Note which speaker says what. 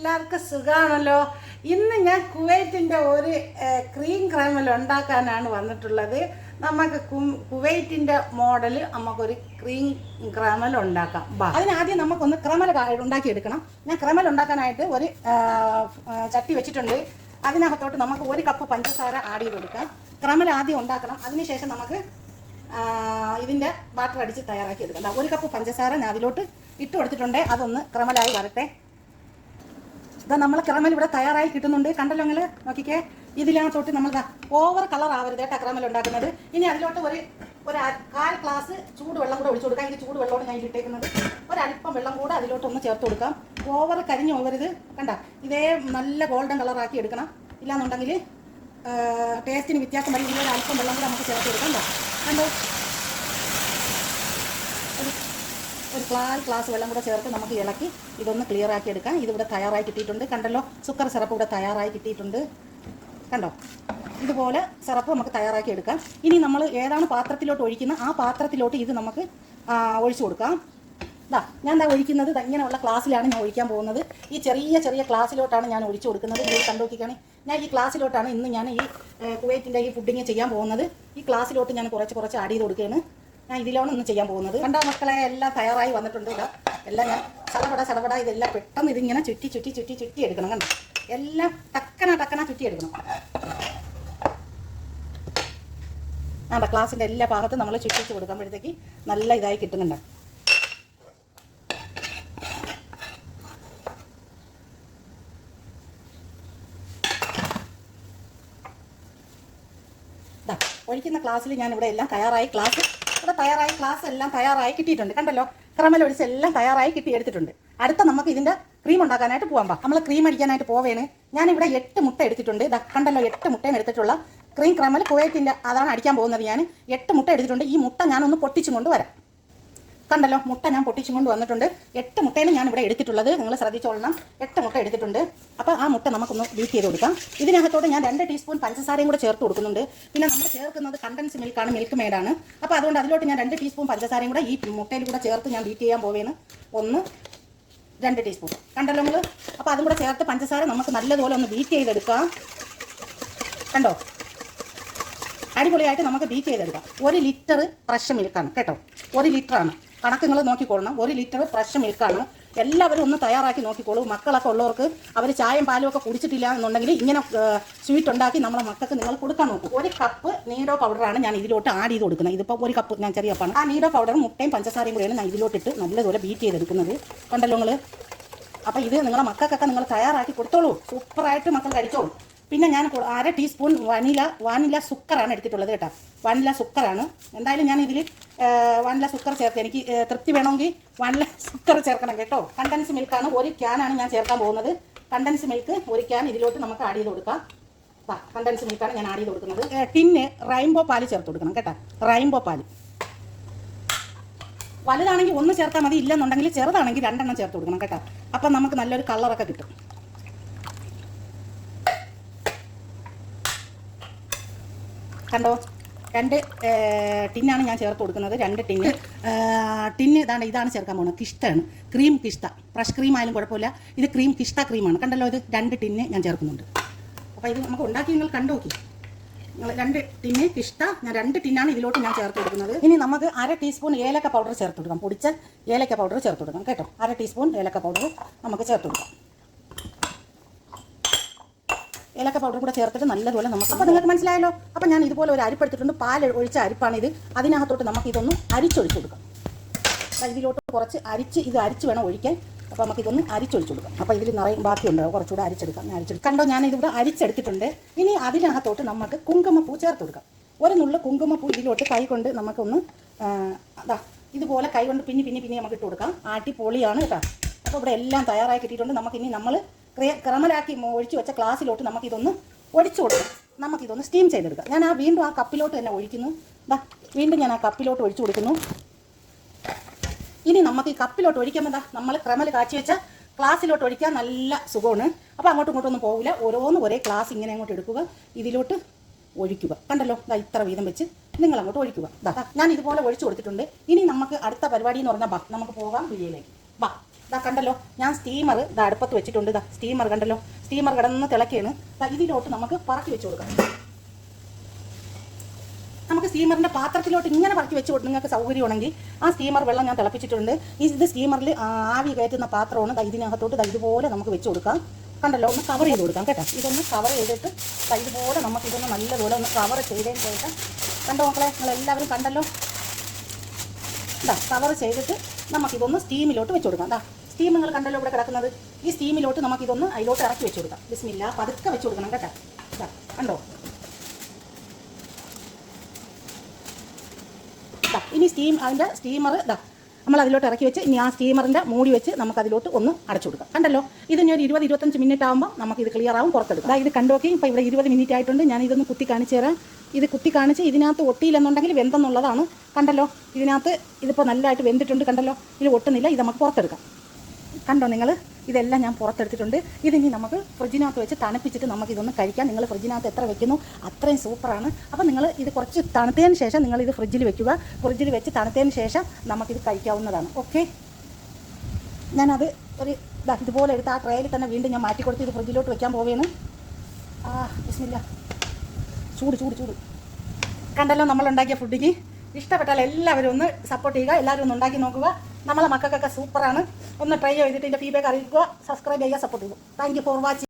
Speaker 1: എല്ലാവർക്കും സുഖമാണല്ലോ ഇന്ന് ഞാൻ കുവൈറ്റിന്റെ ഒരു ക്രീം ക്രമൽ ഉണ്ടാക്കാനാണ് വന്നിട്ടുള്ളത്. നമുക്ക് കുവൈറ്റിന്റെ മോഡൽ നമുക്കൊരു ക്രീം ക്രമൽ ഉണ്ടാക്കാം. അതിനാദ്യം നമുക്കൊന്ന് ക്രമൽ ഉണ്ടാക്കിയെടുക്കണം. ഞാൻ ക്രമൽ ഉണ്ടാക്കാനായിട്ട് ഒരു ചട്ടി വെച്ചിട്ടുണ്ട്. അതിനകത്തോട്ട് നമുക്ക് ഒരു കപ്പ് പഞ്ചസാര ആഡ് ചെയ്ത് കൊടുക്കാം ക്രമൽ ആദ്യം ഉണ്ടാക്കണം. അതിനുശേഷം നമുക്ക് ഇതിന്റെ ബാറ്റർ അടിച്ച് തയ്യാറാക്കി എടുക്കാം ഒരു കപ്പ് പഞ്ചസാര ഞാൻ അതിലോട്ട് ഇട്ട് കൊടുത്തിട്ടുണ്ട്. അതൊന്ന് ക്രമലായി വരട്ടെ. ഇതാ നമ്മൾ ക്രമൽ ഇവിടെ തയ്യാറായി കിട്ടുന്നുണ്ട്. കണ്ടല്ലോ നിങ്ങൾ നോക്കിക്കേ. ഇതിനകത്തോട്ട് നമ്മൾ ഓവർ കളർ ആവരുത് കേട്ടോ ക്രമൽ ഉണ്ടാക്കുന്നത്. ഇനി അതിലോട്ട് ഒരു ഒരു കാൽ ഗ്ലാസ് ചൂടുവെള്ളം കൂടെ ഒഴിച്ചു കൊടുക്കാം. ഇത് ചൂടുവെള്ളമാണ് ഞാൻ ഇട്ടേക്കുന്നത് ഒരല്പം വെള്ളം കൂടെ അതിലോട്ട് ഒന്ന് ചേർത്ത് കൊടുക്കാം. ഓവർ കരിഞ്ഞു പോകരുത് കണ്ട? ഇതേ നല്ല ഗോൾഡൻ കളറാക്കി എടുക്കണം. ഇല്ലാന്നുണ്ടെങ്കിൽ ടേസ്റ്റിന് വ്യത്യാസം വരും. ഇതിലൊരു അല്പം വെള്ളം കൂടെ നമുക്ക് ചേർത്ത് കൊടുക്കാം. കണ്ടോ കണ്ടോ ഒരു ഒരു കാൽ ഗ്ലാസ് വെള്ളം കൂടെ ചേർത്ത് നമുക്ക് ഇളക്കി ഇതൊന്ന് ക്ലിയർ ആക്കി എടുക്കാം. ഇതിവിടെ തയ്യാറായി കിട്ടിയിട്ടുണ്ട്. കണ്ടല്ലോ സുക്കർ സിറപ്പ് ഇവിടെ തയ്യാറായി കിട്ടിയിട്ടുണ്ട്. കണ്ടോ? ഇതുപോലെ സിറപ്പ് നമുക്ക് തയ്യാറാക്കി എടുക്കാം. ഇനി നമ്മൾ ഏതാണ് പാത്രത്തിലോട്ട് ഒഴിക്കുന്ന ആ പാത്രത്തിലോട്ട് ഇത് നമുക്ക് ഒഴിച്ചു കൊടുക്കാം. ഇതാ ഞാൻ എന്താ ഒഴിക്കുന്നത് ഇങ്ങനെയുള്ള ക്ലാസ്സിലാണ് ഞാൻ ഒഴിക്കാൻ പോകുന്നത്. ഈ ചെറിയ ചെറിയ ക്ലാസ്സിലോട്ടാണ് ഞാൻ ഒഴിച്ചു കൊടുക്കുന്നത്. ഇത് കണ്ടു നോക്കിക്കാണെ. ഞാൻ ഈ ക്ലാസ്സിലോട്ടാണ് ഇന്ന് ഞാൻ ഈ കുവൈറ്റിന്റെ ഈ ഫുഡിങ് ചെയ്യാൻ പോകുന്നത്. ഈ ക്ലാസ്സിലോട്ട് ഞാൻ കുറച്ച് കുറച്ച് ആഡ് ചെയ്ത് കൊടുക്കുകയാണ്. ഞാൻ ഇതിലാണ് ഇന്ന് ചെയ്യാൻ പോകുന്നത്. കണ്ടോ മക്കളെ എല്ലാം തയ്യാറായി വന്നിട്ടുണ്ട് ഇതാ. എല്ലാം ഞാൻ ചടപട ചടപട ഇതെല്ലാം പെട്ടെന്ന് ഇതിങ്ങനെ ചുറ്റി ചുറ്റി ചുറ്റി ചുറ്റി എടുക്കണം കണ്ടോ? എല്ലാം ടക്കന ടക്കന ചുറ്റി എടുക്കണം. അതെ ക്ലാസ്സിന്റെ എല്ലാ ഭാഗത്തും നമ്മൾ ചുറ്റിച്ച് കൊടുക്കുമ്പോഴത്തേക്ക് നല്ല ഇതായി കിട്ടുന്നുണ്ട് ഒഴിക്കുന്ന ക്ലാസ്സിൽ ഞാൻ ഇവിടെ എല്ലാം തയ്യാറായി. ക്ലാസ് ഇവിടെ തയ്യാറായി ക്ലാസ് എല്ലാം തയ്യാറായി കിട്ടിയിട്ടുണ്ട്. കണ്ടല്ലോ? ക്രമൽ ഒഴിച്ച് എല്ലാം തയ്യാറായി കിട്ടി എടുത്തിട്ടുണ്ട്. അടുത്ത നമുക്ക് ഇതിന്റെ ക്രീം ഉണ്ടാക്കാനായിട്ട് പോകാം പാ നമ്മൾ ക്രീം അടിക്കാനായിട്ട് പോവേണ്. ഞാൻ ഇവിടെ എട്ട് മുട്ട എടുത്തിട്ടുണ്ട്. ഇതാ കണ്ടല്ലോ എട്ട് മുട്ടയും എടുത്തിട്ടുള്ള ക്രീം ക്രമൽ കുവൈറ്റിന്റെ അതാണ് അടിക്കാൻ പോകുന്നത് ഞാൻ എട്ട് മുട്ട എടുത്തിട്ടുണ്ട്. ഈ മുട്ട ഞാനൊന്ന് പൊട്ടിച്ചും കൊണ്ട് വരാം. കണ്ടല്ലോ മുട്ട ഞാൻ പൊട്ടിച്ചും കൊണ്ട് വന്നിട്ടുണ്ട്. എട്ട് മുട്ടയാണ് ഞാൻ ഇവിടെ എടുത്തിട്ടുള്ളത്. നിങ്ങൾ ശ്രദ്ധിച്ചോളണം. എട്ട് മുട്ട എടുത്തിട്ടുണ്ട്. അപ്പോൾ ആ മുട്ട നമുക്കൊന്ന് ബീറ്റ് ചെയ്ത് കൊടുക്കാം. ഇതിനകത്തോട്ട് ഞാൻ രണ്ട് ടീസ്പൂൺ പഞ്ചസാരയും കൂടെ ചേർത്ത് കൊടുക്കുന്നുണ്ട്. പിന്നെ നമ്മൾ ചേർക്കുന്നത് കണ്ടൻസ് മിൽക്കാണ് മിൽക്ക് മെയ്ഡാണ് അപ്പോൾ അതുകൊണ്ട് അതിലോട്ട് ഞാൻ രണ്ട് ടീസ്പൂൺ പഞ്ചസാരയും കൂടെ ഈ മുട്ടയിൽ കൂടെ ചേർത്ത് ഞാൻ ബീറ്റ് ചെയ്യാൻ പോവേന്ന്. ഒന്ന് രണ്ട് ടീസ്പൂൺ കണ്ടല്ലോ നിങ്ങൾ? അപ്പോൾ അതും കൂടെ ചേർത്ത് പഞ്ചസാര നമുക്ക് നല്ലതുപോലെ ഒന്ന് ബീറ്റ് ചെയ്തെടുക്കാം. കണ്ടോ? അടിപൊളിയായിട്ട് നമുക്ക് ബീറ്റ് ചെയ്തെടുക്കാം. ഒരു ലിറ്റർ ഫ്രഷ് മിൽക്കാണ് കേട്ടോ? ഒരു ലിറ്ററാണ് കണക്ക് നോക്കിക്കൊള്ളണം. ഒരു ലിറ്റർ ഫ്രഷ് മിൽക്കാണ്. എല്ലാവരും ഒന്ന് തയ്യാറാക്കി നോക്കിക്കോളൂ. മക്കളൊക്കെ ഉള്ളവർക്ക് അവർ ചായയും പാലും ഒക്കെ കുടിച്ചിട്ടില്ല എന്നുണ്ടെങ്കിൽ ഇങ്ങനെ സ്വീറ്റ് ഉണ്ടാക്കി നമ്മളെ മക്കൾക്ക് നിങ്ങൾ കൊടുക്കാൻ നോക്കും. ഒരു കപ്പ് നീരോ പൗഡറാണ് ഞാൻ ഇതിലോട്ട് ആഡ് ചെയ്ത് കൊടുക്കുന്നത്. ഇതിപ്പോൾ ഒരു കപ്പ് ഞാൻ ചെറിയ കപ്പാണ്. ആ നീരോ പൗഡർ മുട്ടയും പഞ്ചസാരയും കൂടെയാണ് ഞാൻ ഇതിലോട്ടിട്ട് നല്ലതുപോലെ ബീറ്റ് ചെയ്തെടുക്കുന്നത്. കണ്ടല്ലോ നിങ്ങൾ അപ്പോൾ ഇത് നിങ്ങളെ മക്കൾക്കൊക്കെ നിങ്ങൾ തയ്യാറാക്കി കൊടുത്തോളൂ. സൂപ്പറായിട്ട് മക്കൾ കഴിച്ചോളൂ. പിന്നെ ഞാൻ അര ടീസ്പൂൺ വനില വാനില സുക്കറാണ് എടുത്തിട്ടുള്ളത് കേട്ടോ. വാനില സുക്കറാണ്. എന്തായാലും ഞാൻ ഇതിൽ വാനില സുക്കർ ചേർത്ത് എനിക്ക് തൃപ്തി വേണമെങ്കിൽ വാനില സുക്കർ ചേർക്കണം കേട്ടോ. കണ്ടൻസ് മിൽക്കാണ്. ഒരു ക്യാനാണ് ഞാൻ ചേർക്കാൻ പോകുന്നത്. കണ്ടൻസ് മിൽക്ക് ഒരു ക്യാൻ ഇതിലോട്ട് നമുക്ക് ആഡ് ചെയ്ത് കൊടുക്കാം. കണ്ടൻസ് മിൽക്കാണ് ഞാൻ ആഡ് ചെയ്ത് കൊടുക്കുന്നത്. ടിന്ന് റൈംബോ പാൽ ചേർത്ത് കൊടുക്കണം കേട്ടോ. റൈംബോ പാൽ. വലുതാണെങ്കിൽ ഒന്ന് ചേർത്താൽ മതി. ഇല്ലെന്നുണ്ടെങ്കിൽ ചെറുതാണെങ്കിൽ രണ്ടെണ്ണം ചേർത്ത് കൊടുക്കണം കേട്ടോ. അപ്പം നമുക്ക് നല്ലൊരു കളറൊക്കെ കിട്ടും. കണ്ടോ? രണ്ട് ടിന്നാണ് ഞാൻ ചേർത്ത് കൊടുക്കുന്നത്. രണ്ട് ടിന്ന്. ടിന്ന് ഇതാണ് ഇതാണ് ചേർക്കാൻ പോകുന്നത് കിഷ്ടയാണ് ക്രീം കിഷ്ട ഫ്രഷ് ക്രീം ആയാലും കുഴപ്പമില്ല. ഇത് ക്രീം കിഷ്ട ക്രീമാണ്. കണ്ടല്ലോ ഇത് രണ്ട് ടിന്ന് ഞാൻ ചേർക്കുന്നുണ്ട്. അപ്പോൾ ഇത് നമുക്ക് ഉണ്ടാക്കി നിങ്ങൾ കണ്ടു നോക്കി. നിങ്ങൾ രണ്ട് ടിന്ന് കിഷ്ട ഞാൻ രണ്ട് ടിന്നാണ് ഇതിലോട്ട് ഞാൻ ചേർത്ത് കൊടുക്കുന്നത്. ഇനി നമുക്ക് അര ടീസ്പൂൺ ഏലക്ക പൗഡർ ചേർത്ത് കൊടുക്കാം. പൊടിച്ച ഏലക്ക പൗഡർ ചേർത്ത് കൊടുക്കാം. കേട്ടോ? അര ടീസ്പൂൺ ഏലക്ക പൗഡർ നമുക്ക് ചേർത്ത് കൊടുക്കാം. ഏലക്ക പൗഡർ കൂടെ ചേർത്തിട്ട് നല്ലതുപോലെ നമുക്ക് അപ്പോൾ നിങ്ങൾക്ക് മനസ്സിലായല്ലോ? അപ്പോൾ ഞാൻ ഇതുപോലെ ഒരു അരിപ്പെടുത്തിട്ടുണ്ട് പാൽ ഒഴിച്ച അരിപ്പാണ് ഇത്. അതിനകത്തോട്ട് നമുക്ക് ഇതൊന്ന് അരിച്ചൊഴിച്ചു കൊടുക്കാം. ഇതിലോട്ട് കുറച്ച് അരിച്ച് ഇത് അരിച്ച് വേണം ഒഴിക്കാൻ. അപ്പോൾ നമുക്ക് ഇതൊന്ന് അരിച്ചൊഴിച്ചു കൊടുക്കാം. അപ്പോൾ ഇതിൽ നിറയും ബാക്കിയുണ്ട് കുറച്ചുകൂടെ അരിച്ചെടുക്കാം. ഞാൻ അരിച്ചെടുക്കാം. കണ്ടോ ഞാൻ ഇതിവിടെ അരിച്ചെടുത്തിട്ടുണ്ട്. ഇനി അതിനകത്തോട്ട് നമുക്ക് കുങ്കുമപ്പൂ ചേർത്ത് കൊടുക്കാം. ഒരു നുള്ള കുങ്കുമപ്പൂ ഇതിലോട്ട് കൈ കൊണ്ട് നമുക്കൊന്ന് അതാ ഇതുപോലെ കൈ കൊണ്ട് പിന്നി പിന്നി പിന്നി നമുക്ക് ഇട്ട് കൊടുക്കാം. ആട്ടി പൊളിയാണ് കേട്ടോ. അപ്പോൾ ഇവിടെ എല്ലാം തയ്യാറായി കിട്ടിയിട്ടുണ്ട്. നമുക്കിനി നമ്മൾ ക്രമലാക്കി ഒഴിച്ചു വെച്ച ഗ്ലാസ്സിലോട്ട് നമുക്കിതൊന്ന് ഒഴിച്ചു കൊടുക്കാം. നമുക്കിതൊന്ന് സ്റ്റീം ചെയ്തെടുക്കാം. ഞാൻ ആ വീണ്ടും ആ കപ്പിലോട്ട് തന്നെ ഒഴിക്കുന്നു. ദാ വീണ്ടും ഞാൻ ആ കപ്പിലോട്ട് ഒഴിച്ചു കൊടുക്കുന്നു. ഇനി നമുക്ക് ഈ കപ്പിലോട്ട് ഒഴിക്കുമ്പോൾ ദാ നമ്മൾ ക്രമൽ കാച്ചി വെച്ച ക്ലാസ്സിലോട്ട് ഒഴിക്കാൻ നല്ല സുഖമാണ്. അപ്പോൾ അങ്ങോട്ടും ഇങ്ങോട്ടും ഒന്നും പോകില്ല ഓരോന്ന് ഒരേ ക്ലാസ് ഇങ്ങനെ അങ്ങോട്ട് എടുക്കുക. ഇതിലോട്ട് ഒഴിക്കുക. കണ്ടല്ലോ? ദാ ഇത്ര വീതം വെച്ച് നിങ്ങൾ അങ്ങോട്ട് ഒഴിക്കുക. ദാ ഞാൻ ഇതുപോലെ ഒഴിച്ചു കൊടുത്തിട്ടുണ്ട്. ഇനി നമുക്ക് അടുത്ത പരിപാടി എന്ന് പറഞ്ഞാൽ ബാ നമുക്ക് പോകാം വീഡിയോയിലേക്ക്. ബാ. ഇതാ കണ്ടല്ലോ ഞാൻ സ്റ്റീമർ ഇതാ അടുപ്പത്ത് വെച്ചിട്ടുണ്ട് ഇതാ സ്റ്റീമർ കണ്ടല്ലോ. സ്റ്റീമർ കിടന്ന് തിളക്കിയാണ്. ഇതിലോട്ട് നമുക്ക് പറക്കി വെച്ച് കൊടുക്കാം. നമുക്ക് സ്റ്റീമറിന്റെ പാത്രത്തിലോട്ട് ഇങ്ങനെ പറക്കി വെച്ച് കൊടുത്ത് നിങ്ങൾക്ക് സൗകര്യമാണെങ്കിൽ ആ സ്റ്റീമർ വെള്ളം ഞാൻ തിളപ്പിച്ചിട്ടുണ്ട്. ഈ ഇത് സ്റ്റീമറിൽ ആവി കയറ്റുന്ന പാത്രമാണ്. ദാ ഇതിനകത്തോട്ട് ദാ ഇതുപോലെ നമുക്ക് വെച്ച് കൊടുക്കാം. കണ്ടല്ലോ ഒന്ന് കവർ ചെയ്ത് കൊടുക്കാം കേട്ടോ. ഇതൊന്ന് കവർ ചെയ്തിട്ട് ഇതുപോലെ നമുക്ക് ഇതൊന്ന് നല്ലപോലെ ഒന്ന് കവർ ചെയ്തതിന് ശേഷം കണ്ടോ മക്കളെ നിങ്ങൾ എല്ലാവരും കണ്ടല്ലോ? ഇതാ കവർ ചെയ്തിട്ട് നമുക്കിതൊന്ന് സ്റ്റീമിലോട്ട് വെച്ച് കൊടുക്കാം. ദാ സ്റ്റീം നിങ്ങൾ കണ്ടല്ലോ ഇവിടെ കിടക്കുന്നത്. ഈ സ്റ്റീമിലോട്ട് നമുക്ക് ഇതൊന്ന് അതിലോട്ട് ഇറക്കി വെച്ച് കൊടുക്കാം. ബിസ്മില്ല പതുക്കെ വെച്ച് കൊടുക്കണം കേട്ടോ. കണ്ടോ? ഇനി സ്റ്റീം അതിന്റെ സ്റ്റീമർ ഇതാ നമ്മൾ അതിലോട്ട് ഇറക്കി വെച്ച് ഇനി ആ സ്റ്റീമറിന്റെ മൂടി വെച്ച് നമുക്ക് അതിലോട്ട് ഒന്ന് അടച്ചു കൊടുക്കാം. കണ്ടല്ലോ? ഇത് ഇനി ഒരു ഇരുപത് ഇരുപത്തഞ്ച് മിനിറ്റ് ആകുമ്പോൾ നമുക്ക് ഇത് ക്ലിയർ ആവും പുറത്തെടുക്കാം. അതായത് കണ്ടോക്കി ഇപ്പോൾ ഇവിടെ ഇരുപത് മിനിറ്റ് ആയിട്ടുണ്ട്. ഞാൻ ഇതൊന്ന് കുത്തി കാണിച്ചു തരാം. ഇത് കുത്തി കാണിച്ച് ഇതിനകത്ത് ഒട്ടിയില്ലെന്നുണ്ടെങ്കിൽ വെന്തെന്നുള്ളതാണ്. കണ്ടല്ലോ? ഇതിനകത്ത് ഇതിപ്പോൾ നല്ലതായിട്ട് വെന്തിട്ടുണ്ട് കണ്ടല്ലോ? ഇത് ഒട്ടുന്നില്ല. ഇത് നമുക്ക് പുറത്തെടുക്കാം. കണ്ടോ നിങ്ങൾ ഇതെല്ലാം ഞാൻ പുറത്തെടുത്തിട്ടുണ്ട്. ഇതിനി നമുക്ക് ഫ്രിഡ്ജിനകത്ത് വെച്ച് തണുപ്പിച്ചിട്ട് നമുക്ക് ഇതൊന്ന് കഴിക്കാം. നിങ്ങൾ ഫ്രിഡ്ജിനകത്ത് എത്ര വെക്കുന്നു? അത്രയും സൂപ്പറാണ്. അപ്പോൾ നിങ്ങൾ ഇത് കുറച്ച് തണുത്തതിന് ശേഷം നിങ്ങൾ ഇത് ഫ്രിഡ്ജിൽ വെക്കുക. ഫ്രിഡ്ജിൽ വെച്ച് തണുത്തതിന് ശേഷം നമുക്കിത് കഴിക്കാവുന്നതാണ്. ഓക്കെ? ഞാനത് ഒരു ഇതുപോലെ എടുത്ത് ആ ട്രയലിൽ തന്നെ വീണ്ടും ഞാൻ മാറ്റി കൊടുത്ത് ഇത് ഫ്രിഡ്ജിലോട്ട് വെക്കാൻ പോവുകയാണ് ആ ബിസ്മില്ല. ചൂട് ചൂട് ചൂട്. കണ്ടല്ലോ നമ്മൾ ഉണ്ടാക്കിയ ഫുഡിന് ഇഷ്ടപ്പെട്ടാൽ എല്ലാവരും ഒന്ന് സപ്പോർട്ട് ചെയ്യുക. എല്ലാവരും ഒന്ന് ഉണ്ടാക്കി നോക്കുക. നമ്മളെ മക്കൾക്കൊക്കെ സൂപ്പറാണ് ഒന്ന് ട്രൈ ചെയ്തിട്ട് ഇതിന്റെ ഫീഡ്ബാക്ക് അറിയിക്കുക. സബ്സ്ക്രൈബ് ചെയ്യുക സപ്പോർട്ട് ചെയ്യുക. Thank for watching